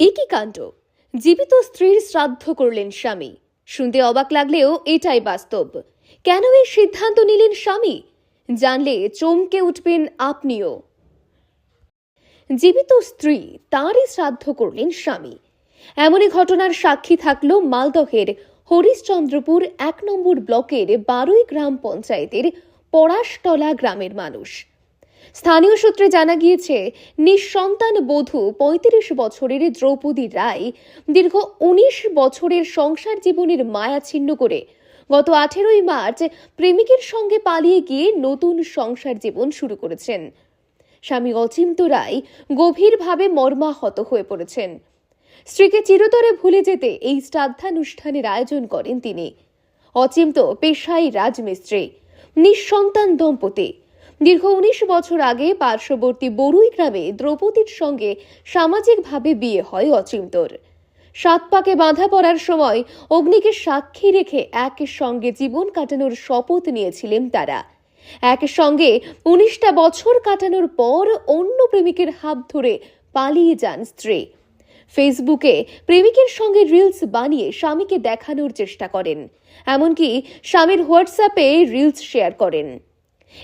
একই কাণ্ড। জীবিত স্ত্রীর শ্রাদ্ধ করলেন স্বামী। শুনতে অবাক লাগলেও এটাই বাস্তব। কেন এই সিদ্ধান্ত নিলেন স্বামী? জানলে চমকে উঠবেন আপনিও। জীবিত স্ত্রী তাঁরই শ্রাদ্ধ করলেন স্বামী। এমনই ঘটনার সাক্ষী থাকল মালদহের হরিশ্চন্দ্রপুর এক নম্বর ব্লকের বারোই গ্রাম পঞ্চায়েতের পড়াশটলা গ্রামের মানুষ। স্থানীয় সূত্রে জানা গিয়েছে, নিঃসন্তান বধূ পঁয়ত্রিশ বছরের দ্রৌপদী রায় দীর্ঘ উনিশ বছরের সংসার জীবনের মায়া ছিন্ন করে গত আঠেরোই মার্চ প্রেমিকের সঙ্গে পালিয়ে গিয়ে নতুন সংসার জীবন শুরু করেছেন। স্বামী অচিন্ত রায় গভীরভাবে মর্মাহত হয়ে পড়েছেন। স্ত্রীকে চিরতরে ভুলে যেতে এই শ্রাদ্ধানুষ্ঠানের আয়োজন করেন তিনি। অচিন্ত পেশাই রাজমিস্ত্রি, নিঃসন্তান দম্পতি। দীর্ঘ উনিশ বছর আগে পার্শ্ববর্তী বরুই গ্রামে দ্রৌপদীর সঙ্গে সামাজিকভাবে বিয়ে হয় অচিন্তর। সাত পাকে বাঁধা পড়ার সময় অগ্নিকে সাক্ষী রেখে একের সঙ্গে জীবন কাটানোর শপথ নিয়েছিলেন তারা। একের সঙ্গে উনিশটা বছর কাটানোর পর অন্য প্রেমিকের হাত ধরে পালিয়ে যান স্ত্রী। ফেসবুকে প্রেমিকের সঙ্গে রিলস বানিয়ে স্বামীকে দেখানোর চেষ্টা করেন। এমনকি স্বামীর হোয়াটসঅ্যাপে রিলস শেয়ার করেন।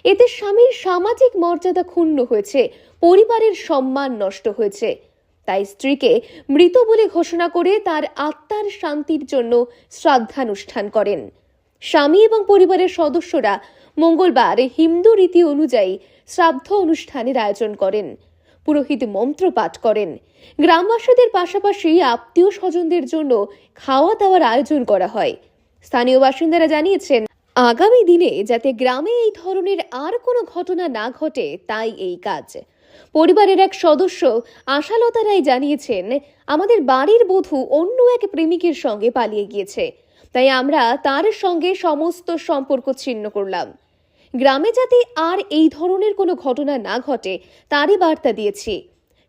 এতে স্বামীর সামাজিক মর্যাদা ক্ষুণ্ণ হয়েছে, পরিবারের সম্মান নষ্ট হয়েছে। তাই স্ত্রীকে মৃত বলে ঘোষণা করে তার আত্মার শান্তির জন্য শ্রাদ্ধানুষ্ঠান করেন। স্বামী এবং পরিবারের সদস্যরা মঙ্গলবার হিন্দু রীতি অনুযায়ী শ্রাদ্ধ অনুষ্ঠানের আয়োজন করেন। পুরোহিত মন্ত্র পাঠ করেন। গ্রামবাসীদের পাশাপাশি আত্মীয় স্বজনদের জন্য খাওয়া দাওয়ার আয়োজন করা হয়। স্থানীয় বাসিন্দারা জানিয়েছেন আগামী দিনে যাতে গ্রামে এই ধরনের আর কোনো ঘটনা না ঘটে, তাই এই কাজ। পরিবারের এক সদস্য আশালতা রায় জানিয়েছেন, আমাদের বাড়ির বধূ অন্য এক প্রেমিকের সঙ্গে পালিয়ে গিয়েছে। তাই আমরা তার সঙ্গে সমস্ত সম্পর্ক ছিন্ন করলাম। গ্রামে যাতে আর এই ধরনের কোনো ঘটনা না ঘটে, তারই বার্তা দিয়েছি।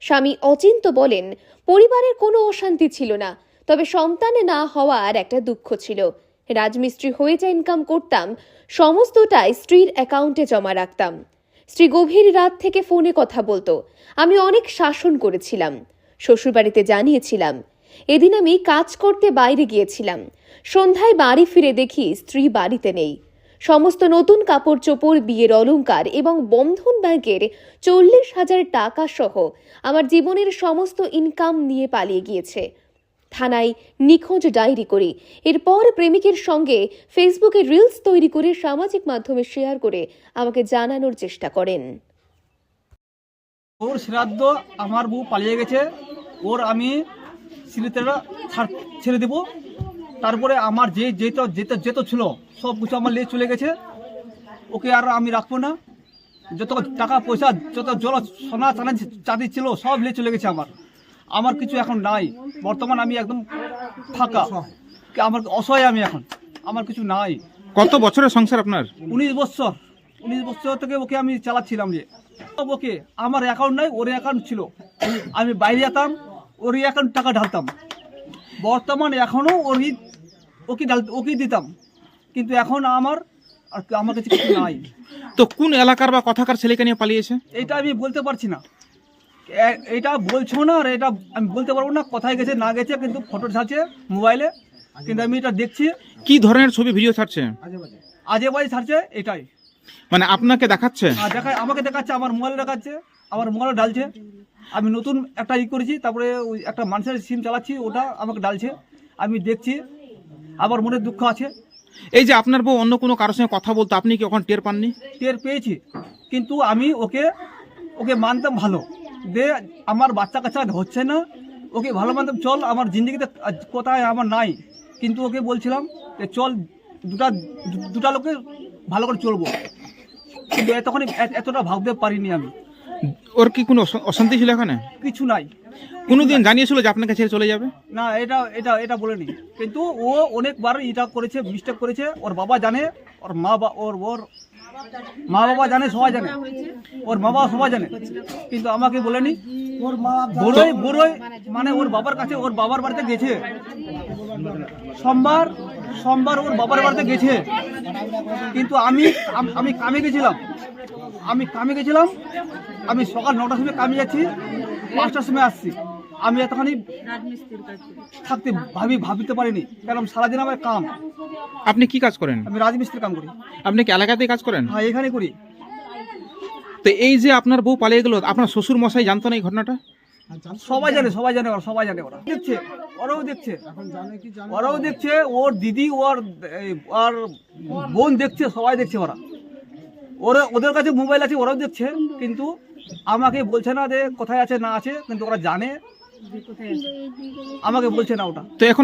স্বামী অচিন্ত বলেন, পরিবারের কোনো অশান্তি ছিল না, তবে সন্তান না হওয়ার একটা দুঃখ ছিল। রাজমিস্ত্রি হয়ে যা ইনকাম করতাম, সমস্তটাই স্ত্রীর অ্যাকাউন্টে জমা রাখতাম। স্ত্রী গভীর রাত থেকে ফোনে কথা বলতো। আমি অনেক শাসন করেছিলাম। শ্বশুরবাড়িতে জানিয়েছিলাম, এদিন আমি কাজ করতে বাইরে গিয়েছিলাম। সন্ধ্যায় বাড়ি ফিরে দেখি স্ত্রী বাড়িতে নেই। সমস্ত নতুন কাপড় চোপড়, বিয়ের অলংকার এবং বন্ধন ব্যাংকের চল্লিশ হাজার টাকা সহ আমার জীবনের সমস্ত ইনকাম নিয়ে পালিয়ে গিয়েছে। থানায় নিখোঁজ ডায়েরি করি। এরপর প্রেমিকের সঙ্গে ফেসবুকে রিলস তৈরি করে সামাজিক মাধ্যমে শেয়ার করে আমাকে জানানোর চেষ্টা করেন। ওর শ্রাদ্ধ আমার বউ পালিয়ে গেছে। ওর আমি ছেড়ে দেব। তারপরে আমার যে যেত যেত যেত ছিল, সব কিছু আমার লিয়ে চলে গেছে। ওকে আর আমি রাখব না। যত টাকা পয়সা, যত জল, সোনা চানা চাঁদি ছিল, সব নিয়ে চলে গেছে আমার। আমার কিছু এখন নাই। বর্তমান আমি একদম ফাঁকা। আমার অসহায় আমি এখন। আমার কিছু নাই। কত বছরের সংসার আপনার? উনিশ বছর। উনিশ বছর থেকে ওকে আমি চালাচ্ছিলাম যে। ওকে। আমার অ্যাকাউন্ট নাই ওর অ্যাকাউন্ট ছিল। আমি বাইরে যেতাম ওর অ্যাকাউন্ট টাকা ঢালতাম। বর্তমান এখনও ওরই ওকে ঢাল ওকে দিতাম। কিন্তু এখন আমার আর আমার কাছে কিছু নাই। তো কোন এলাকার বা কথাকার ছেলেকে নিয়ে পালিয়েছে? এটা আমি বলতে পারছি না। এটা বলছো না আর এটা আমি বলতে পারব না কোথায় গেছে না গেছে কিন্তু ফটো ছাড়ছে মোবাইলে কিন্তু আমি এটা দেখছি। কি ধরনের ছবি ভিডিও ছাড়ছে? আজে বাজে ছাড়ছে এটাই। মানে আপনাকে দেখাচ্ছে? আর দেখায় আমাকে দেখাচ্ছে আমার মোবাইল দেখাচ্ছে আমার মোবাইল ডালছে আমি নতুন একটা ই করেছি তারপরে ওই একটা মানুষের সিম চালাচ্ছি ওটা আমাকে ডালছে আমি দেখছি আবার মনে দুঃখ আছে। এই যে আপনার বউ অন্য কোনো কারোর সঙ্গে কথা বলতো আপনি কি ওখানে টের পাননি? টের পেয়েছি কিন্তু আমি ওকে ওকে মানতাম ভালো। দে আমার বাচ্চা কাচ্চা হচ্ছে না। ওকে ভালো মানতাম চল আমার জিন্দগিতে কোথায় আমার নাই। কিন্তু ওকে বলছিলাম যে চল দুটা দুটা লোকে ভালো করে চলবো। কিন্তু তখন এতটা ভাবতে পারিনি আমি। ওর কি কোনো অশান্তি ছিল এখানে? কিছু নাই। কোনোদিন জানিয়েছিল যে আপনার কাছে চলে যাবে? না এটা এটা এটা বলেনি। কিন্তু ও অনেকবার এটা করেছে মিস্টেক করেছে। ওর বাবা জানে ওর মা বা ওর ওর মা বাবা জানে সবাই জানে। ওর মা বাবা সবাই জানে। কিন্তু আমাকে বলেনি। ওর মা বড়ই বড়ই মানে ওর বাবার কাছে ওর বাবার বাড়িতে গেছে। সোমবার সোমবার ওর বাবার বাড়িতে গেছে। কিন্তু আমি আমি কামে গেছিলাম। আমি কামে গেছিলাম। আমি সকাল নটার সময় কামে যাচ্ছি। পাঁচটার সময় আসছি। আমি এতখানি থাকতে ভাবি ভাবিতে পারিনি। কারণ সারাদিন আমার কাম। আপনি কি কাজ করেন? আমি রাজমিস্ত্রির কাম করি। আপনি কি এলাকাতেই কাজ করেন? হ্যাঁ এখানে করি। তো এই যে আপনার বউ পালিয়ে গেল আপনার শ্বশুর মশাই জানতো না এই ঘটনাটা? সবাই জানে সবাই জানে ওরা সবাই জানে ওরা। দেখছে ওরাও দেখছে। ওরাও দেখছে ওর দিদি ওর ওর বোন দেখছে সবাই দেখছে ওরা। ওরা ওদের কাছে মোবাইল আছে ওরাও দেখছে কিন্তু আমাকে বলছে না যে কোথায় আছে না আছে কিন্তু ওরা জানে। আমাকে বলছে না ওটা। তো এখন